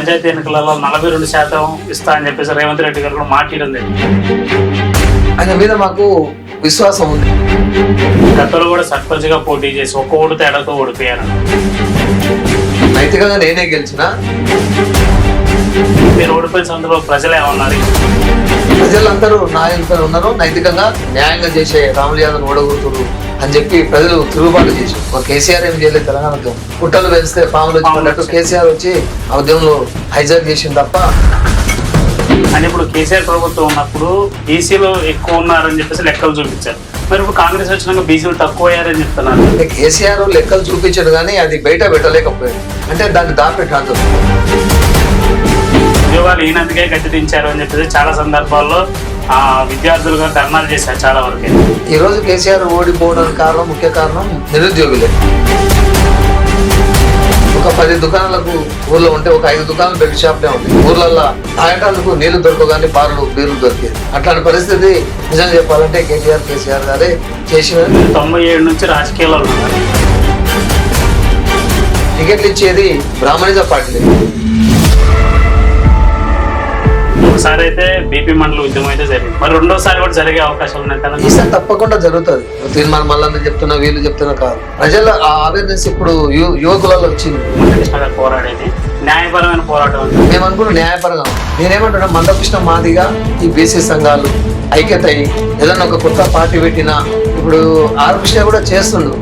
పంచాయతీ ఎన్నికలలో నలభై రెండు శాతం ఇస్తా అని చెప్పేసి రేవంత్ రెడ్డి గారు కూడా మాట్లాడడం ఆయన మీద మాకు విశ్వాసం ఉంది. గతంలో కూడా సర్పంచ్గా పోటీ చేసి ఒక్క ఓటు తేడాతో ఓడిపోయారు. నైతికంగా నేనే గెలిచిన మీరు ఓడిపోయిన సందర్భంలో ప్రజలు ఏమన్నారు? ప్రజలందరూ నా ఎంత ఉన్నారో. నైతికంగా న్యాయంగా చేసే రాములు యాదవ్ ఓడగొడుతురు అని చెప్పి ప్రజలు తిరుగుబాటు చేశారు. మరి కేసీఆర్ ఏం చేయలేదు తెలంగాణ ఉద్యమం పుట్టలు పెంచితే పాములు వచ్చినట్టు కేసీఆర్ వచ్చి ఆ ఉద్యమంలో హైజాక్ చేసింది తప్ప అని ఇప్పుడు కేసీఆర్ ప్రభుత్వం ఉన్నప్పుడు బీసీలు ఎక్కువ ఉన్నారని చెప్పేసి లెక్కలు చూపించారు. మరి ఇప్పుడు కాంగ్రెస్ వచ్చినాక బీసీలు తక్కువ అయ్యారని చెప్తున్నారు. అంటే కేసీఆర్ లెక్కలు చూపించాడు కానీ అది బయట పెట్టలేకపోయాడు. అంటే దాన్ని దాపెట్టాలి ఉద్యోగాలు ఈయనందుకే గట్టిదించారు అని చెప్పేసి చాలా సందర్భాల్లో ఆ విద్యార్థులుగా ధర్నాలు చేశారు చాలా వరకు. ఈ రోజు కేసీఆర్ ఓడిపోవడానికి కారణం ముఖ్య కారణం నిరుద్యోగులే. ఒక పది దుకాణాలకు ఊర్లో ఉంటే ఒక ఐదు దుకాణాలు బెడ్ షాప్లే ఉంది ఊర్లల్లో తాగటానికి నీళ్ళు దొరకగానే బార్లు బీర్లు దొరికేది. అట్లాంటి పరిస్థితి నిజం చెప్పాలంటే కేటీఆర్ కేసీఆర్ గారే చేసిన తొంభై ఏడు నుంచి రాజకీయాల్లో ఉన్నారు. టికెట్లు ఇచ్చేది బ్రాహ్మణిజ పార్టీ ఒకసారి అయితే బీపీ మండలి ఉద్యమం అయితే జరిగింది. మరి రెండోసారి కూడా జరిగే అవకాశాలు ఉన్నాయి ఈసారి తప్పకుండా జరుగుతుంది. తీర్మానం మళ్ళీ చెప్తున్నా వీళ్ళు చెప్తున్నా కాదు. ప్రజల ఆ అవేర్నెస్ ఇప్పుడు యువకులలో వచ్చింది. పోరాడేది. న్యాయపరమైన పోరాటం మేము అనుకున్న న్యాయపరంగా నేనేమంటున్నా మందకృష్ణ మాదిగా ఈ బీసీ సంఘాలు ఐక్యత అయ్యి ఏదన్నా ఒక కొత్త పార్టీ పెట్టినా ఇప్పుడు ఆర్ కృష్ణ కూడా చేస్తుండు.